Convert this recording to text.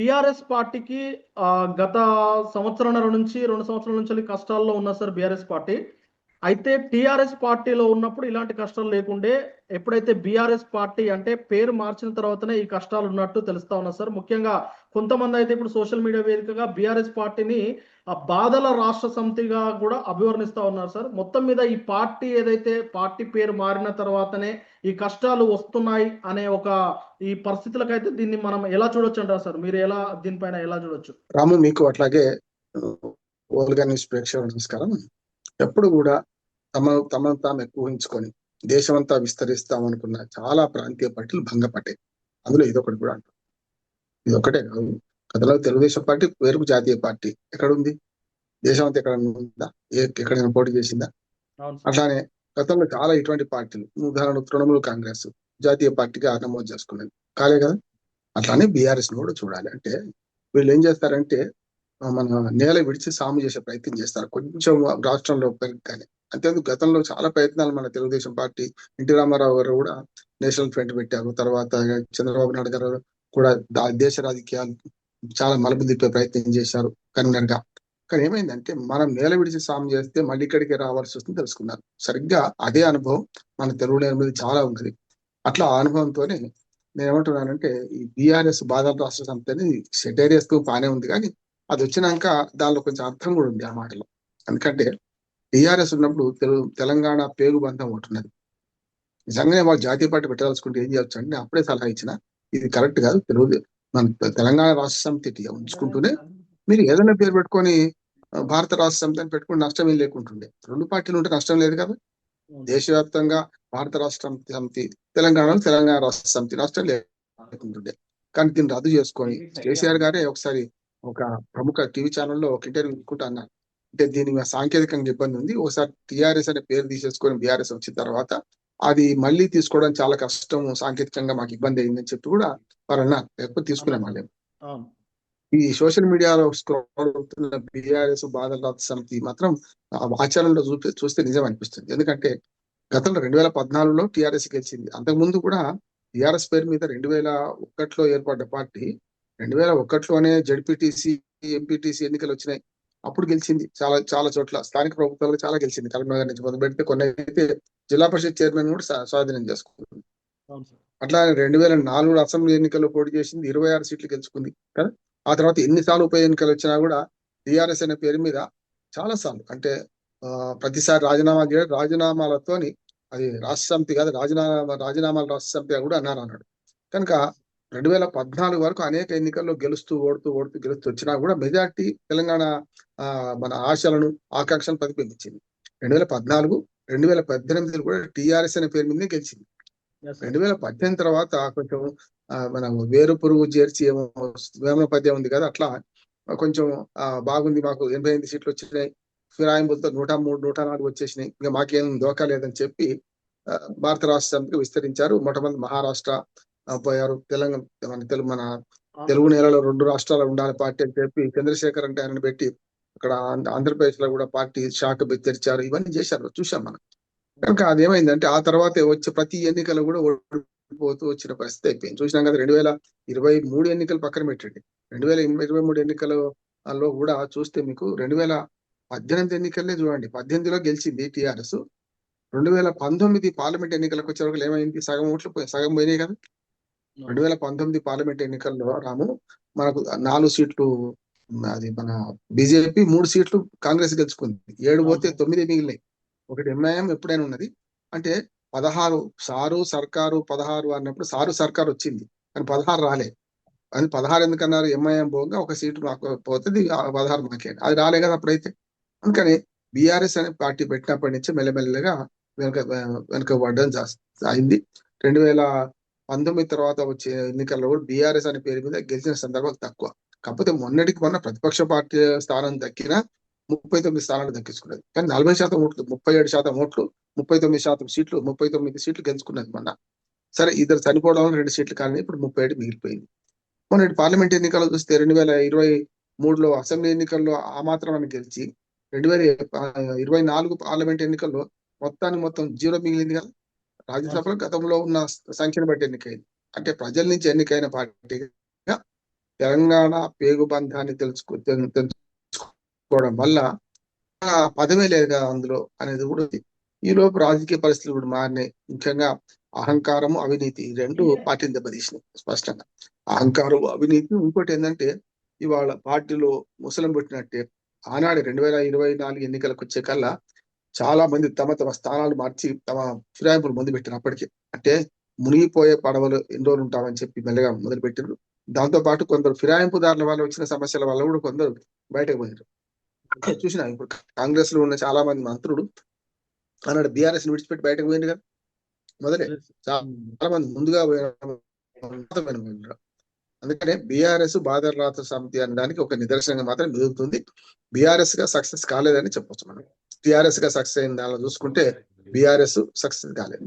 TRS పార్టీకి గత సంవత్సరం నుంచి రెండు సంవత్సరాల నుంచి కష్టాల్లో ఉన్న సార్ బీఆర్ఎస్ పార్టీ అయితే టిఆర్ఎస్ పార్టీలో ఉన్నప్పుడు ఇలాంటి కష్టాలు లేకుండే ఎప్పుడైతే బీఆర్ఎస్ పార్టీ అంటే పేరు మార్చిన తర్వాతనే ఈ కష్టాలు ఉన్నట్టు తెలుస్తా ఉన్నా సార్. ముఖ్యంగా కొంతమంది అయితే ఇప్పుడు సోషల్ మీడియా వేదికగా బీఆర్ఎస్ పార్టీని ఆ బాధల రాష్ట్ర సమితిగా కూడా అభివర్ణిస్తా ఉన్నారు సార్. మొత్తం మీద ఈ పార్టీ ఏదైతే పార్టీ పేరు మారిన తర్వాతనే ఈ కష్టాలు వస్తున్నాయి అనే ఒక ఈ పరిస్థితులకైతే దీన్ని మనం ఎలా చూడొచ్చు అంటారు సార్? మీరు ఎలా దీనిపైన ఎలా చూడొచ్చు? రాము మీకు అట్లాగే ఓల్గా న్యూస్ ప్రేక్షకుల నమస్కారం. ఎప్పుడు కూడా తమ తమను తాము ఎక్కువ ఊహించుకొని దేశమంతా విస్తరిస్తాం అనుకున్న చాలా ప్రాంతీయ పార్టీలు భంగపట్టాయి అందులో ఇదొకటి కూడా అంటారు. ఇది ఒకటే కాదు. గతంలో తెలుగుదేశం పార్టీ పేరుకు జాతీయ పార్టీ ఎక్కడ ఉంది దేశమంతా ఎక్కడ ఉందా? ఎక్కడైనా పోటీ చేసిందా? అట్లానే గతంలో చాలా ఇటువంటి పార్టీలు ఉదాహరణకు తృణమూల్ కాంగ్రెస్ జాతీయ పార్టీగా నమోదు చేసుకున్నది. కాలే కదా? అట్లానే బీఆర్ఎస్ను కూడా చూడాలి. అంటే వీళ్ళు ఏం చేస్తారంటే మన నేల విడిచి సాము చేసే ప్రయత్నం చేస్తారు. కొంచెం రాష్ట్రంలో కానీ అంతేందుకు గతంలో చాలా ప్రయత్నాలు మన తెలుగుదేశం పార్టీ ఎన్టీ రామారావు గారు కూడా నేషనల్ ఫ్రంట్ పెట్టారు. తర్వాత చంద్రబాబు నాయుడు గారు కూడా దేశ రాజకీయాలు చాలా మలుపు తిప్పే ప్రయత్నం చేశారు కన్వీనర్గా కానీ ఏమైందంటే మనం నేల విడిచి సాము చేస్తే మళ్ళీ ఇక్కడికి రావాల్సి వస్తుంది తెలుసుకున్నారు. సరిగ్గా అదే అనుభవం మన తెలుగు నేల మీద చాలా ఉన్నది. అట్లా ఆ అనుభవంతోనే నేను ఏమంటున్నానంటే ఈ బీఆర్ఎస్ బాధల రాష్ట్ర సమితి అనేది సెటేరియస్కు బాగానే ఉంది. కానీ అది వచ్చినాక దానిలో కొంచెం అర్థం కూడా ఉంది ఆ మాటలో. ఎందుకంటే టీఆర్ఎస్ ఉన్నప్పుడు తెలుగు తెలంగాణ పేగు బంధం ఒకటి ఉన్నది. నిజంగానే వాళ్ళు జాతీయ పార్టీ పెట్టాల్సుకుంటే ఏం చేయొచ్చు అంటే అప్పుడే సలహా ఇచ్చిన. ఇది కరెక్ట్ కాదు. తెలుగు మన తెలంగాణ రాష్ట్ర సమితి ఉంచుకుంటూనే మీరు ఏదైనా పేరు పెట్టుకొని భారత రాష్ట్ర సమితి అని పెట్టుకుని నష్టం ఏం లేకుంటుండే. రెండు పార్టీలు ఉంటే నష్టం లేదు కదా. దేశవ్యాప్తంగా భారత రాష్ట్ర సమితి తెలంగాణలో తెలంగాణ రాష్ట్ర సమితి నష్టం లేకుంటుండే. కానీ దీన్ని రద్దు చేసుకొని కేసీఆర్ గారే ఒకసారి ఒక ప్రముఖ టీవీ ఛానల్లో ఒక ఇంటర్వ్యూ ఇచ్చుకుంటా అన్నారు అంటే దీని మీద సాంకేతికంగా ఇబ్బంది ఉంది. ఒకసారి టిఆర్ఎస్ అనే పేరు తీసేసుకొని బీఆర్ఎస్ వచ్చిన తర్వాత అది మళ్ళీ తీసుకోవడం చాలా కష్టం సాంకేతికంగా మాకు ఇబ్బంది అయిందని చెప్పి కూడా వారు అన్నారు. లేకపోతే తీసుకున్నాం మళ్ళీ. ఈ సోషల్ మీడియాలో స్క్రోల్ అవుతున్న బీఆర్ఎస్ బాధల సమితి మాత్రం ఆచరణలో చూపి చూస్తే నిజం అనిపిస్తుంది. ఎందుకంటే గతంలో రెండు వేల పద్నాలుగులో టిఆర్ఎస్ గెలిచింది. అంతకుముందు కూడా టిఆర్ఎస్ పేరు మీద రెండు వేల ఒకటిలో ఏర్పడ్డ పార్టీ రెండు వేల ఒకటిలోనే జడ్పీటీసీ ఎంపీటీసీ ఎన్నికలు వచ్చినాయి అప్పుడు గెలిచింది చాలా చాలా చోట్ల. స్థానిక ప్రభుత్వాలు చాలా గెలిచింది. కరీంనగర్ నుంచి మొదలు పెడితే కొన్ని అయితే జిల్లా పరిషత్ చైర్మన్ కూడా స్వా- స్వాధీనం చేసుకుంది. అట్లా రెండు వేల నాలుగు అసెంబ్లీ ఎన్నికల్లో పోటీ చేసింది ఇరవై ఆరు సీట్లు గెలుచుకుంది. కదా? ఆ తర్వాత ఎన్నిసార్లు ఉప ఎన్నికలు వచ్చినా కూడా టిఆర్ఎస్ అనే పేరు మీద చాలా సార్లు అంటే ప్రతిసారి రాజీనామా చేయడం రాజీనామాలతోని అది రాష్ట్ర సమితి కాదు రాజీనామా రాజీనామాల రాష్ట్ర సమితి కూడా అన్నారు అన్నాడు. కనుక రెండు వేల పద్నాలుగు వరకు అనేక ఎన్నికల్లో గెలుస్తూ ఓడుతూ ఓడుతూ గెలుస్తూ వచ్చినా కూడా మెజార్టీ తెలంగాణ ఆ, మన ఆశలను ఆకాంక్షలను ప్రతిబింబించింది. రెండు వేల పద్నాలుగు రెండు వేల పద్దెనిమిదిలో కూడా టిఆర్ఎస్ అనే పేరు మీదనే గెలిచింది. రెండు వేల పద్దెనిమిది తర్వాత కొంచెం మనం వేరు పురుగు చేర్చి ఏమో వేమన పద్యం ఉంది కదా అట్లా కొంచెం బాగుంది మాకు ఎనభై ఎనిమిది సీట్లు వచ్చినాయి. ఫిరాయింపులతో నూట మూడు నూట నాలుగు వచ్చేసినాయి. ఇంకా మాకేం దోకా లేదని చెప్పి భారత రాష్ట్ర సమితికి విస్తరించారు. మొట్టమొదటి మహారాష్ట్ర పోయారు తెలంగాణ మన తెలుగు మన తెలుగు నేలలో రెండు రాష్ట్రాలు ఉండాలి పార్టీ అని చెప్పి చంద్రశేఖర్ అంటే ఆయన పెట్టి అక్కడ ఆంధ్ర- ఆంధ్రప్రదేశ్లో కూడా పార్టీ శాఖ తెరిచారు ఇవన్నీ చేశారు. చూసాం మనం. కనుక అదేమైందంటే ఆ తర్వాత వచ్చే ప్రతి ఎన్నికలు కూడా ఓడిపోతూ వచ్చిన పరిస్థితి అయిపోయింది. చూసినాం కదా రెండు వేల ఇరవై మూడు ఎన్నికలు పక్కన పెట్టండి. రెండు వేల ఇరవై మూడు ఎన్నికలలో కూడా చూస్తే మీకు రెండు వేల పద్దెనిమిది ఎన్నికలనే చూడండి. పద్దెనిమిదిలో గెలిచింది టిఆర్ఎస్. రెండు వేల పంతొమ్మిది పార్లమెంట్ ఎన్నికలకు వచ్చే వరకు ఏమైంది? సగం ఓట్లు పోయి సగం పోయినాయి కదా. రెండు వేల పంతొమ్మిది పార్లమెంట్ ఎన్నికల్లో రాము మనకు నాలుగు సీట్లు అది మన బీజేపీ మూడు సీట్లు కాంగ్రెస్ గెలుచుకుంది. ఏడు పోతే తొమ్మిది మిగిలినాయి. ఒకటి ఎంఐఎం ఎప్పుడైనా ఉన్నది. అంటే పదహారు సారు సర్కారు పదహారు అన్నప్పుడు సారు సర్కారు వచ్చింది. కానీ పదహారు రాలే. అది పదహారు ఎందుకన్నారు? ఎంఐఎం పోగా ఒక సీటు మాకు పోతుంది పదహారు మాకే అది రాలే కదా అప్పుడైతే. అందుకని బీఆర్ఎస్ అనే పార్టీ పెట్టినప్పటి నుంచి మెల్లమెల్లగా వెనక వెనకబడడం జాస్తి అయింది. రెండు వేల పంతొమ్మిది తర్వాత వచ్చే ఎన్నికల్లో కూడా బీఆర్ఎస్ అనే పేరు మీద గెలిచిన సందర్భాలు తక్కువ. కాకపోతే మొన్నటికి మొన్న ప్రతిపక్ష పార్టీ స్థానం దక్కిన ముప్పై తొమ్మిది స్థానాలు దక్కించుకున్నది. కానీ నలభై శాతం ఓట్లు ముప్పై ఏడు శాతం ఓట్లు ముప్పై తొమ్మిది శాతం సీట్లు ముప్పై తొమ్మిది సీట్లు గెలుచుకున్నది మొన్న. సరే ఇద్దరు చనిపోవడం రెండు సీట్లు కానీ ఇప్పుడు ముప్పై ఏడు మిగిలిపోయింది. మొన్నటి పార్లమెంట్ ఎన్నికలు చూస్తే రెండు వేల ఇరవై మూడులో అసెంబ్లీ ఎన్నికల్లో ఆ మాత్రం అని గెలిచి రెండు వేల ఇరవై నాలుగు పార్లమెంట్ ఎన్నికల్లో మొత్తానికి మొత్తం జీరో మిగిలింది కదా. రాజ్యసభలో గతంలో ఉన్న సంఖ్యను బట్టి ఎన్నికైంది. అంటే ప్రజల నుంచి ఎన్నికైన పార్టీగా తెలంగాణ పేగుబంధాన్ని తెలుసుకో తెలు- తెలుసుకోవడం వల్ల పదమే లేదు కదా అందులో అనేది కూడా ఈ లోపు రాజకీయ పరిస్థితులు కూడా మారినాయి. ముఖ్యంగా అహంకారము అవినీతి రెండు పార్టీని దెబ్బతీసినాయి స్పష్టంగా. అహంకారం అవినీతి ఇంకోటి ఏంటంటే ఇవాళ పార్టీలో ముసలం పెట్టినట్టే ఆనాడు రెండు వేల ఇరవై నాలుగు ఎన్నికలకు వచ్చే కల్లా చాలా మంది తమ తమ స్థానాలు మార్చి తమ ఫిరాయింపులు మొదలు పెట్టారు అప్పటికే. అంటే మునిగిపోయే పడవలు ఎన్ని రోజులు ఉంటామని చెప్పి మెల్లగా మొదలు పెట్టారు దాంతో పాటు కొందరు ఫిరాయింపుదారుల వల్ల వచ్చిన సమస్యల వల్ల కూడా కొందరు బయటకు పోయారు చూసినా ఇప్పుడు కాంగ్రెస్లో ఉన్న చాలా మంది మంత్రులు ఆనాడు బీఆర్ఎస్ విడిచిపెట్టి బయటకు పోయింది కదా. మొదలే. చాలా మంది ముందుగా పోయిన అందుకనే బీఆర్ఎస్ రాత సమితి అనడానికి ఒక నిదర్శనంగా మాత్రం మెదుగుతుంది బీఆర్ఎస్గా సక్సెస్ కాలేదని చెప్పొచ్చు మనం టిఆర్ఎస్గా సక్సెస్ అయిన దానిలో చూసుకుంటే బీఆర్ఎస్ సక్సెస్ కాలేదు.